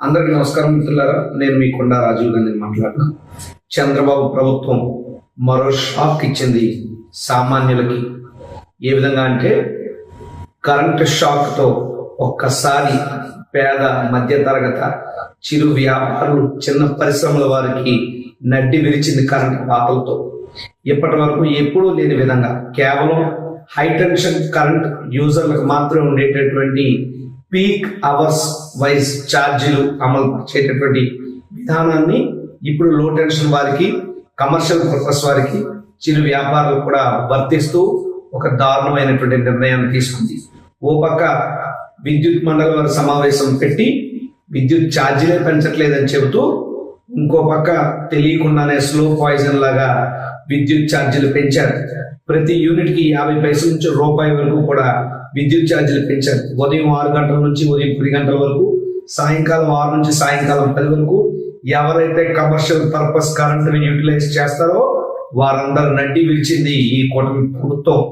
అందరికీ నమస్కారం మిత్రులారా. నేను మీ కొండా రాజీవ్ గాంధీ మాట్లాడినా చంద్రబాబు ప్రభుత్వం మరో షాక్ ఇచ్చింది సామాన్యులకి. ఏ విధంగా అంటే కరెంట్ షాక్తో ఒక్కసారి పేద మధ్యతరగత చిరు వ్యాపారులు చిన్న పరిశ్రమల వారికి నడ్డి విరిచింది కరెంట్ పాతలతో ఇప్పటి వరకు ఎప్పుడూ లేని విధంగా కేవలం హైటెన్షన్ కరెంట్ యూజర్లకు మాత్రమే ఉండేటటువంటి పీక్ అవర్స్ వైజ్ ఛార్జీలు అమలు చేసేటటువంటి విధానాన్ని ఇప్పుడు లో టెన్షన్ వారికి కమర్షియల్ పర్పస్ వారికి చిరు వ్యాపారులకు కూడా వర్తిస్తూ ఒక దారుణమైనటువంటి నిర్ణయాన్ని తీసుకుంది. ఓ పక్క విద్యుత్ మండలి వారి సమావేశం పెట్టి విద్యుత్ ఛార్జీలే పెంచట్లేదని చెబుతూ ఇంకో పక్క తెలియకుండానే స్లో పాయిజన్ లాగా విద్యుత్ ఛార్జీలు పెంచారు. ప్రతి యూనిట్కి యాభై పైసల నుంచి రూపాయి వరకు కూడా విద్యుత్ ఛార్జీలు పెంచారు. ఉదయం ఆరు గంటల నుంచి ఉదయం పది గంటల వరకు సాయంకాలం ఆరు నుంచి సాయంకాలం పది వరకు ఎవరైతే కమర్షియల్ పర్పస్ కరెంట్ యూటిలైజ్ చేస్తారో వారందరూ నడ్డి పిలిచింది ఈ కూటమి ప్రభుత్వం.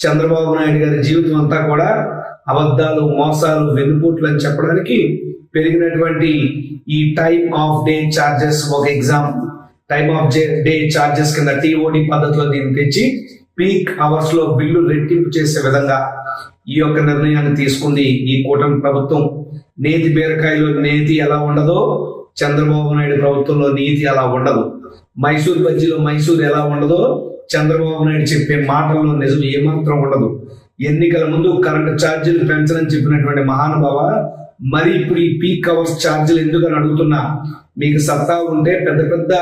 చంద్రబాబు నాయుడు గారి జీవితం అంతా కూడా అబద్ధాలు మోసాలు వెన్నుపూట్లు అని చెప్పడానికి పెరిగినటువంటి ఈ టైం ఆఫ్ డే చార్జెస్ ఒక example time of day charges కింద టీఓడి పద్ధతిలో దీన్ని తెచ్చి పీక్ అవర్స్లో బిల్లు రెట్టింపు చేసే విధంగా ఈ యొక్క నిర్ణయాన్ని తీసుకుంది ఈ కూటమి ప్రభుత్వం. నేతి బీరకాయలో నేతి ఎలా ఉండదో చంద్రబాబు నాయుడు ప్రభుత్వంలో నీతి అలా ఉండదు. మైసూర్ బజ్జీలో మైసూర్ ఎలా ఉండదో చంద్రబాబు నాయుడు చెప్పే మాటల్లో నిజం ఏమాత్రం ఉండదు. ఎన్నికల ముందు కరెంటు ఛార్జీలు పెంచని చెప్పినటువంటి మహానుభావ మరి ఇప్పుడు ఈ పీక్ అవర్స్ ఛార్జీలు ఎందుకు అని అడుగుతున్నా? మీకు సత్తా ఉంటే పెద్ద పెద్ద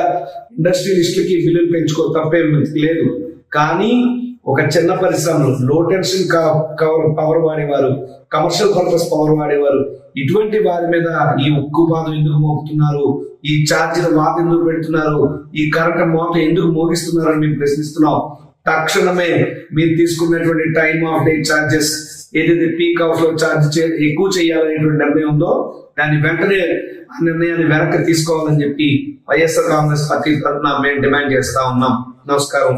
ఇండస్ట్రియలిస్టులకి బిల్లులు పెంచుకో తప్పేం లేదు. కానీ ఒక చిన్న పరిశ్రమలు లో టెన్షన్ కవర్ పవర్ వాడేవారు కమర్షియల్ పర్పస్ పవర్ వాడేవారు ఇటువంటి వారి మీద ఈ ఉక్కు బాధ ఎందుకు మోపుతున్నారు? ఈ ఛార్జీల వాత ఎందుకు పెడుతున్నారు? ఈ కరెంట్ మోత ఎందుకు మోగిస్తున్నారు అని మేము ప్రశ్నిస్తున్నాం. తక్షణమే మీరు తీసుకున్నటువంటి టైమ్ ఆఫ్ డే ఛార్జెస్ ఏదైతే పీక్ ఆఫ్లో ఛార్జ్ ఎక్కువ చేయాలనేటువంటి నిర్ణయం ఉందో దాన్ని వెంటనే ఆ నిర్ణయాన్ని వెనక్కి తీసుకోవాలని చెప్పి వైఎస్ఆర్ కాంగ్రెస్ పార్టీ తరఫున మేము డిమాండ్ చేస్తా ఉన్నాం. నమస్కారం.